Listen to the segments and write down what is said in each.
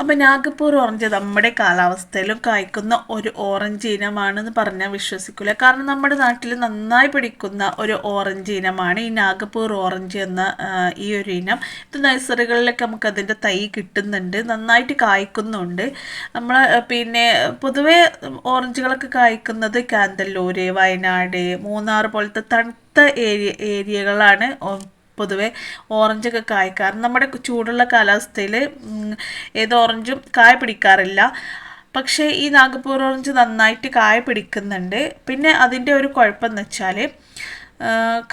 അപ്പം നാഗപ്പൂർ ഓറഞ്ച് നമ്മുടെ കാലാവസ്ഥയിലും കായ്ക്കുന്ന ഒരു ഓറഞ്ച് ഇനമാണെന്ന് പറഞ്ഞാൽ വിശ്വസിക്കില്ല കാരണം നമ്മുടെ നാട്ടിൽ നന്നായി പിടിക്കുന്ന ഒരു ഓറഞ്ച് ഇനമാണ് ഈ നാഗപ്പൂർ ഓറഞ്ച് എന്ന ഈ ഒരു ഇനം. ഇത് നഴ്സറികളിലൊക്കെ നമുക്ക് അതിന്റെ തൈ കിട്ടുന്നുണ്ട് നന്നായിട്ട് കായ്ക്കുന്നുണ്ട്. നമ്മൾ പിന്നെ പൊതുവേ ഓറഞ്ചുകളൊക്കെ കായ്ക്കുന്നത് കാന്തല്ലൂര് വയനാട് മൂന്നാർ പോലത്തെ തണുത്ത ഏരിയ ഏരിയകളാണ്. പൊതുവെ ഓറഞ്ചൊക്കെ കായ്ക്കാറ് നമ്മുടെ ചൂടുള്ള കാലാവസ്ഥയിൽ ഏത് ഓറഞ്ചും കായ പിടിക്കാറില്ല. പക്ഷേ ഈ നാഗപ്പൂർ ഓറഞ്ച് നന്നായിട്ട് കായ പിടിക്കുന്നുണ്ട്. പിന്നെ അതിന്റെ ഒരു കുഴപ്പമെന്ന് വെച്ചാൽ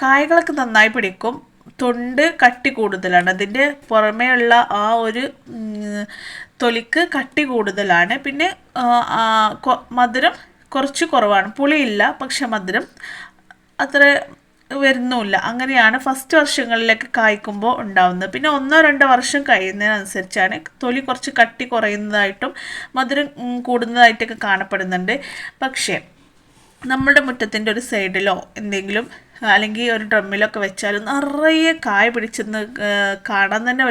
കായകളൊക്കെ നന്നായി പിടിക്കും. തൊണ്ട് കട്ടി കൂടുതലാണ്. അതിന്റെ പുറമേയുള്ള ആ ഒരു തൊലിക്ക് കട്ടി കൂടുതലാണ്. പിന്നെ മധുരം കുറച്ച് കുറവാണ്. പുളിയില്ല പക്ഷെ മധുരം അത്ര വരുന്നുമില്ല. അങ്ങനെയാണ് ഫസ്റ്റ് വർഷങ്ങളിലൊക്കെ കായ്ക്കുമ്പോൾ ഉണ്ടാവുന്നത്. പിന്നെ ഒന്നോ രണ്ടോ വർഷം കഴിയുന്നതിനനുസരിച്ചാണ് തൊലി കുറച്ച് കട്ടി കുറയുന്നതായിട്ടും മധുരം കൂടുന്നതായിട്ടൊക്കെ കാണപ്പെടുന്നുണ്ട്. പക്ഷേ നമ്മുടെ മുറ്റത്തിന്റെ ഒരു സൈഡിലോ എന്തെങ്കിലും അല്ലെങ്കിൽ ഒരു ഡ്രമ്മിലൊക്കെ വെച്ചാൽ നിറയെ കായ പിടിച്ചെന്ന് കാണാൻ തന്നെ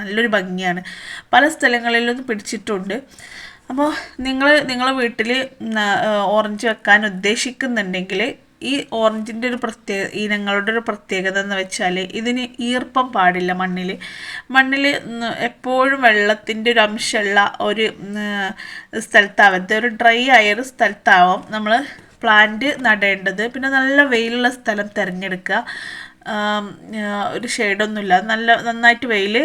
നല്ലൊരു ഭംഗിയാണ്. പല സ്ഥലങ്ങളിലും പിടിച്ചിട്ടുണ്ട്. അപ്പോൾ നിങ്ങൾ നിങ്ങളെ വീട്ടിൽ ഓറഞ്ച് വെക്കാൻ ഉദ്ദേശിക്കുന്നുണ്ടെങ്കിൽ ഈ ഓറഞ്ചിന്റെ ഒരു പ്രത്യേക ഇനങ്ങളുടെ ഒരു പ്രത്യേകത എന്ന് വെച്ചാൽ ഇതിന് ഈർപ്പം പാടില്ല മണ്ണിൽ മണ്ണിൽ എപ്പോഴും വെള്ളത്തിന്റെ ഒരു അംശമുള്ള ഒരു സ്ഥലത്താവരുത് ഒരു ഡ്രൈ ആയ ഒരു സ്ഥലത്താവും നമ്മൾ പ്ലാന്റ് നടേണ്ടത്. പിന്നെ നല്ല വെയിലുള്ള സ്ഥലം തിരഞ്ഞെടുക്കുക ഒരു ഷെയ്ഡൊന്നുമില്ല നല്ല നന്നായിട്ട് വെയിൽ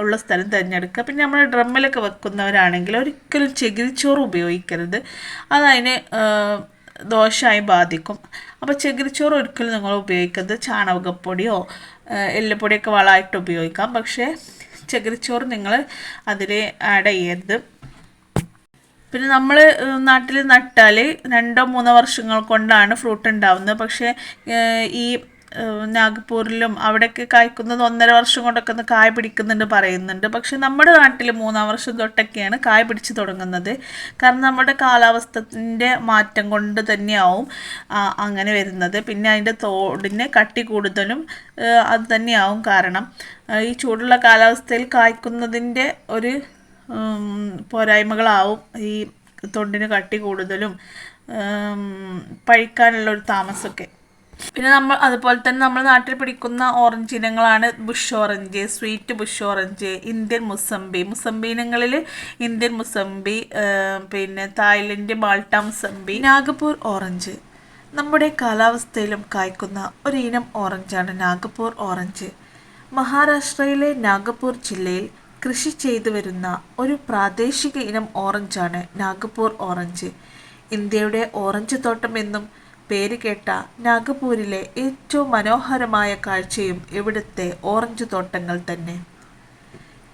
ഉള്ള സ്ഥലം തിരഞ്ഞെടുക്കുക പിന്നെ നമ്മൾ ഡ്രമ്മിലൊക്കെ വെക്കുന്നവരാണെങ്കിൽ ഒരിക്കലും ചകിരിച്ചോറ് ഉപയോഗിക്കരുത്. അതതിന് ദോഷമായി ബാധിക്കും. അപ്പോൾ ചകിരിച്ചോറ് ഒരിക്കലും നിങ്ങൾ ഉപയോഗിക്കുന്നത് ചാണകപ്പൊടിയോ എല്ലുപൊടിയൊക്കെ വളമായിട്ട് ഉപയോഗിക്കാം. പക്ഷേ ചകിരിച്ചോറ് നിങ്ങൾ അതിൽ ആഡ് ചെയ്യരുത്. പിന്നെ നമ്മൾ നാട്ടിൽ നട്ടാൽ രണ്ടോ മൂന്നോ വർഷങ്ങൾ കൊണ്ടാണ് ഫ്രൂട്ട് ഉണ്ടാവുന്നത്. പക്ഷേ ഈ നാഗ്പൂരിലും അവിടെയൊക്കെ കായ്ക്കുന്നത് ഒന്നര വർഷം കൊണ്ടൊക്കെ കായ പിടിക്കുന്നുണ്ട് പറയുന്നുണ്ട്. പക്ഷെ നമ്മുടെ നാട്ടിൽ മൂന്നാം വർഷം തൊട്ടൊക്കെയാണ് കായ പിടിച്ചു തുടങ്ങുന്നത്. കാരണം നമ്മുടെ കാലാവസ്ഥത്തിന്റെ മാറ്റം കൊണ്ട് തന്നെയാവും അങ്ങനെ വരുന്നത്. പിന്നെ അതിന്റെ തോടിനെ കട്ടി കൂടുതലും അത് തന്നെയാവും കാരണം ഈ ചൂടുള്ള കാലാവസ്ഥയിൽ കായ്ക്കുന്നതിന്റെ ഒരു പോരായ്മകളാവും ഈ തൊണ്ടിന് കട്ടി കൂടുതലും പഴിക്കാനുള്ള ഒരു താമസമൊക്കെ. പിന്നെ നമ്മൾ അതുപോലെ തന്നെ നമ്മൾ നാട്ടിൽ പിടിക്കുന്ന ഓറഞ്ച് ഇനങ്ങളാണ് bush orange sweet bush orange Indian mosambi mosambi ഇനങ്ങളിൽ ഇന്ത്യൻ മുസംബി പിന്നെ Thailand Malta mosambi Nagpur orange നമ്മുടെ കാലാവസ്ഥയിലും കായ്ക്കുന്ന ഒരു ഇനം ഓറഞ്ചാണ് നാഗപൂർ ഓറഞ്ച് മഹാരാഷ്ട്രയിലെ നാഗപൂർ ജില്ലയിൽ കൃഷി ചെയ്തു വരുന്ന ഒരു പ്രാദേശിക ഇനം ഓറഞ്ചാണ് നാഗപൂർ ഓറഞ്ച് ഇന്ത്യയുടെ ഓറഞ്ച് തോട്ടം എന്നും പേര് കേട്ട നാഗ്പൂരിലെ ഏറ്റവും മനോഹരമായ കാഴ്ചയും ഇവിടുത്തെ ഓറഞ്ച് തോട്ടങ്ങൾ തന്നെ.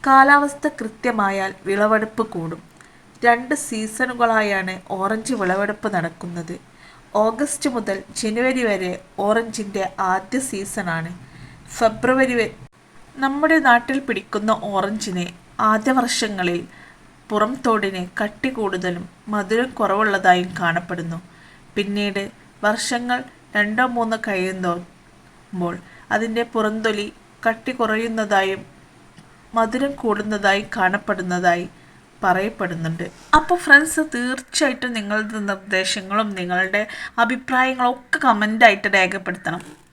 കാലാവസ്ഥ കൃത്യമായാൽ വിളവെടുപ്പ് കൂടും. രണ്ട് സീസണുകളായാണ് ഓറഞ്ച് വിളവെടുപ്പ് നടക്കുന്നത്. ഓഗസ്റ്റ് മുതൽ ജനുവരി വരെ ഓറഞ്ചിന്റെ ആദ്യ സീസണാണ്. ഫെബ്രുവരി വരെ നമ്മുടെ നാട്ടിൽ പിടിക്കുന്ന ഓറഞ്ചിനെ ആദ്യ വർഷങ്ങളിൽ പുറംതോടിന് കട്ടി കൂടുതലും മധുരം കുറവുള്ളതായും കാണപ്പെടുന്നു. പിന്നീട് വർഷങ്ങൾ രണ്ടോ മൂന്നോ കഴിയുമ്പോൾ അതിന്റെ പുറന്തൊലി കട്ടി കുറയുന്നതായും മധുരം കൂടുന്നതായി കാണപ്പെടുന്നതായി പറയപ്പെടുന്നുണ്ട്. അപ്പോൾ ഫ്രണ്ട്സ് തീർച്ചയായിട്ടും നിങ്ങളുടെ നിർദ്ദേശങ്ങളും നിങ്ങളുടെ അഭിപ്രായങ്ങളും ഒക്കെ കമന്റായിട്ട് രേഖപ്പെടുത്തണം.